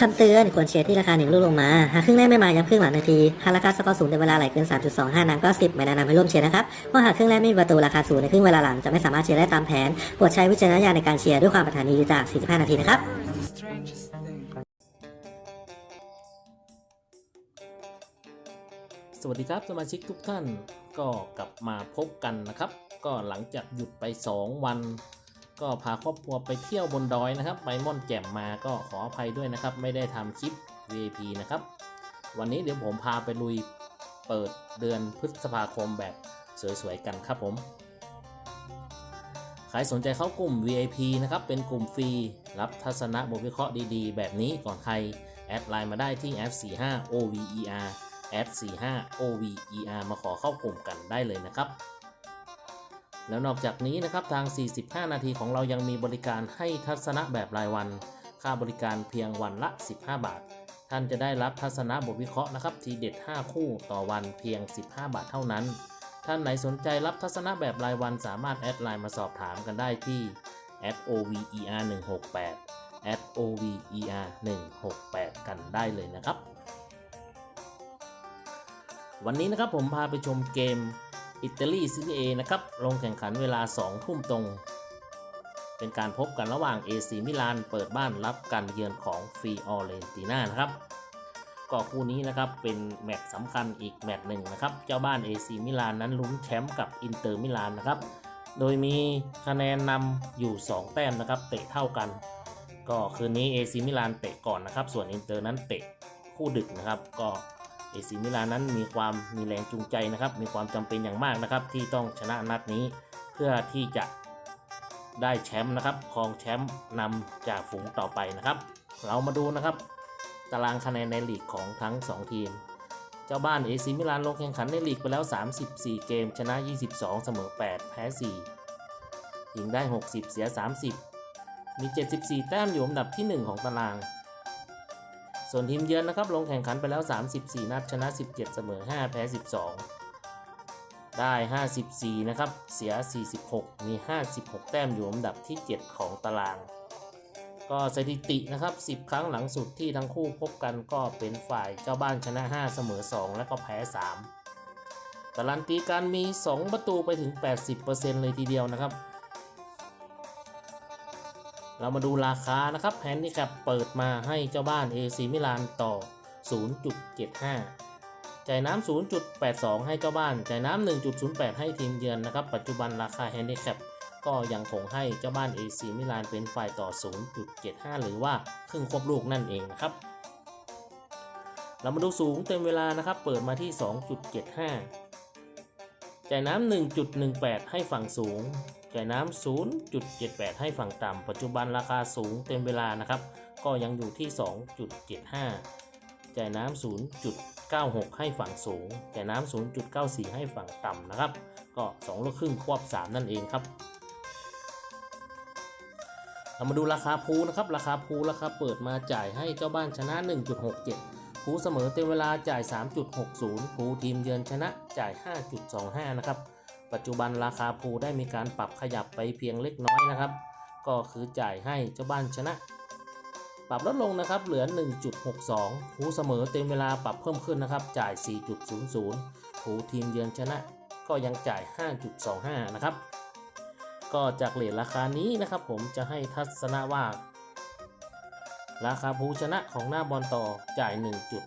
คำเตือนควรเชียร์ที่ราคาหนึ่งลูกลงมา หากครึ่งแรกไม่มาย้ำครึ่งหลังนาที หากราคาสกอร์สูงในเวลาไหลเกิน 3.25นังก็ 10 ไม่แนะนำให้ร่วมเชียร์นะครับเพราะหากครึ่งแรกไม่มีประตูราคาสูงในครึ่งเวลาหลังจะไม่สามารถเชียร์ได้ตามแผนโปรดใช้วิจารณญาณในการเชียร์ด้วยความปรารถนาดีจาก 45 นาทีนะครับสวัสดีครับสมาชิกทุกท่านก็กลับมาพบกันนะครับ ก็หลังจากหยุดไป 2 วัน ก็พาครอบครัวไปเที่ยวบนดอยนะครับ ไปม่อนแจ่มมาก็ขออภัยด้วยนะครับ ไม่ได้ทำคลิป VIP นะครับ วันนี้เดี๋ยวผมพาไปลุยเปิดเดือนพฤษภาคมแบบสวยๆกันครับผม ใครสนใจเข้ากลุ่ม VIP นะครับ เป็นกลุ่มฟรี รับทัศนะบทวิเคราะห์ดีๆ แบบนี้ก่อนใคร แอดไลน์มาได้ที่ F45 OVER แอด45 OVER มาขอเข้ากลุ่มกันได้เลยนะครับ แล้วนอกจากนี้นะครับทาง 45 นาทีของเรายังมีบริการให้ทัศนะแบบรายวัน ค่าบริการเพียงวันละ 15 บาท ท่านจะได้รับทัศนะบทวิเคราะห์นะครับทีเด็ด 5 คู่ต่อวันเพียง 15 บาทเท่านั้น ท่านไหนสนใจรับทัศนะแบบรายวันสามารถแอดไลน์มาสอบถามกันได้ที่ @over 168 @over 168 กันได้เลยนะครับ วันนี้นะครับผมพาไปชมเกม อิตาลีซีรีเอนะครับ ลงแข่งขันเวลา 2 ทุ่มตรง เป็นการพบกันระหว่าง AC มิลานเปิดบ้านรับการเยือนของฟีออเรนติน่านะครับก็คู่นี้นะครับเป็นแมตช์สำคัญอีกแมตช์หนึ่งนะครับ เจ้าบ้าน AC มิลานนั้นลุ้นแชมป์กับอินเตอร์มิลานนะครับ โดยมีคะแนนนำอยู่ 2 แต้มนะครับ เตะเท่ากัน ก็คืนนี้ AC มิลานเตะก่อนนะครับ ส่วนอินเตอร์นั้นเตะคู่ดึกนะครับ ก็ เอซิมิลานนั้นมีความมีแรงจูงใจนะครับ มีความจำเป็นอย่างมากนะครับ ที่ต้องชนะนัดนี้เพื่อที่จะได้แชมป์นะครับครองแชมป์นำจากฝูงต่อไปนะครับ เรามาดูนะครับ ตารางคะแนนในลีกของทั้ง 2 ทีม เจ้าบ้านเอซิมิลานลงแข่งขันในลีกไปแล้ว 34 เกม ชนะ 22 เสมอ 8 แพ้ 4 ยิงได้ 60 เสีย 30 มี 74 แต้มอยู่อันดับที่ 1 ของตาราง ส่วนทีมเยือนนะครับลงแข่งขันไปแล้ว 34 นัดชนะ 17 เสมอ 5 แพ้ 12 ได้ 54 นะครับ เสีย 46 มี 56 แต้มอยู่อันดับที่ 7 ของตาราง ก็สถิตินะครับ 10 ครั้งหลังสุดที่ทั้งคู่พบกันก็เป็นฝ่ายเจ้าบ้านชนะ 5 เสมอ 2 และก็แพ้3การันตีการมี 2 ประตูไปถึง 80%เลยทีเดียวนะครับ เรามาดูราคานะครับแฮนดิแคปเปิดมาให้เจ้าบ้าน AC มิลานต่อ 0.75 จ่ายน้ำ 0.82 ให้เจ้าบ้าน จ่ายน้ำ 1.08 ให้ทีมเยือนนะครับ ปัจจุบันราคาแฮนดิแคปก็ยังคงให้เจ้าบ้าน AC มิลานเป็นฝ่ายต่อ 0.75 หรือว่าครึ่งควบลูกนั่นเองนะครับ เรามาดูสูงเต็มเวลานะครับ เปิดมาที่ 2.75 จ่ายน้ำ 1.18 ให้ฝั่งสูง จ่น้ำ 0.78 ให้ฝั่งต่ำปัจจุบันราคาสูงเต็มเวลานะครับ ก็ยังอยู่ที่ 2.75 จ่ายน้ำ 0.96 ให้ฝั่งสูงจ่ายน้ำ 0.94 ให้ฝั่งต่ำนะครับ ก็2ลูกครึ่งควบ 3 นั่นเองครับเรามาดูราคาพูนะครับ ราคาพูราคาเปิดมาจ่ายให้เจ้าบ้านชนะ 1.67พูเสมอเต็มเวลาจ่าย 3.60พูทีมเยือนชนะจ่าย 5.25 นะครับ ปัจจุบันราคาพูได้มีการปรับขยับไปเพียงเล็กน้อยนะครับ ก็คือจ่ายให้เจ้าบ้านชนะ ปรับลดลงนะครับเหลือ 1.62หูเสมอเต็มเวลาปรับเพิ่มขึ้นนะครับ จ่าย 4.00หูทีมเยือนชนะ ก็ยังจ่าย 5.25 นะครับ ก็จากเลทราคานี้นะครับ ผมจะให้ทัศนะว่าราคาภูชนะของหน้าบอลต่อจ่าย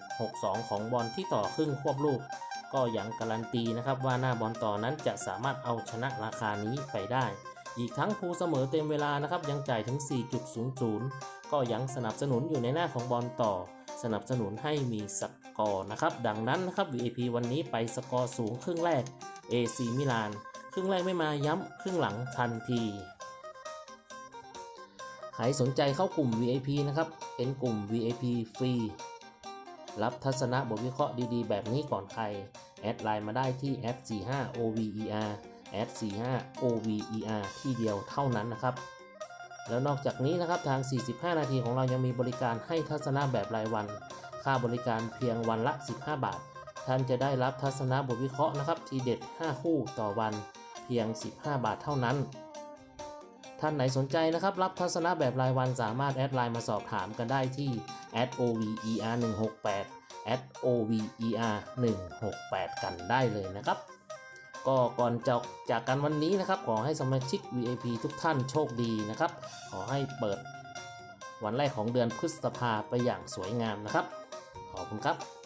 1.62 ของบอลที่ต่อครึ่งควบลูก ก็ยังการันตีนะครับว่าหน้าบอลต่อนั้นจะสามารถเอาชนะราคานี้ไปได้ อีกทั้งภูเสมอเต็มเวลานะครับยังจ่ายถึง 4.00 ก็ยังสนับสนุนอยู่ในหน้าของบอลต่อ สนับสนุนให้มีสกอร์นะครับดังนั้นนะครับ VIP วันนี้ไปสกอร์สูงครึ่งแรก AC มิลานครึ่งแรกไม่มาย้ำครึ่งหลังทันทีใครสนใจเข้ากลุ่ม VIP นะครับ เป็นกลุ่ม VIP ฟรี รับทัศนะบทวิเคราะห์ดีๆ แบบนี้ก่อนใคร แอดไลน์มาได้ที่ F45 OVER F45 OVER ที่เดียวเท่านั้นนะครับ แล้วนอกจากนี้นะครับทาง 45 นาทีของเรายังมีบริการให้ทัศนะแบบรายวัน ค่าบริการเพียงวันละ 15 บาท ท่านจะได้รับทัศนะบทวิเคราะห์นะครับ ทีเด็ด 5 คู่ต่อวัน เพียง 15 บาทเท่านั้น ท่านไหนสนใจนะครับ รับทัศนะแบบรายวันสามารถแอดไลน์มาสอบถามกันได้ที่ @over 168 @over 168 กันได้เลยนะครับ ก็ก่อนจะจากกันวันนี้นะครับ ขอให้สมาชิก VIP ทุกท่านโชคดีนะครับ ขอให้เปิดวันแรกของเดือนพฤษภาไปอย่างสวยงามนะครับ ขอบคุณครับ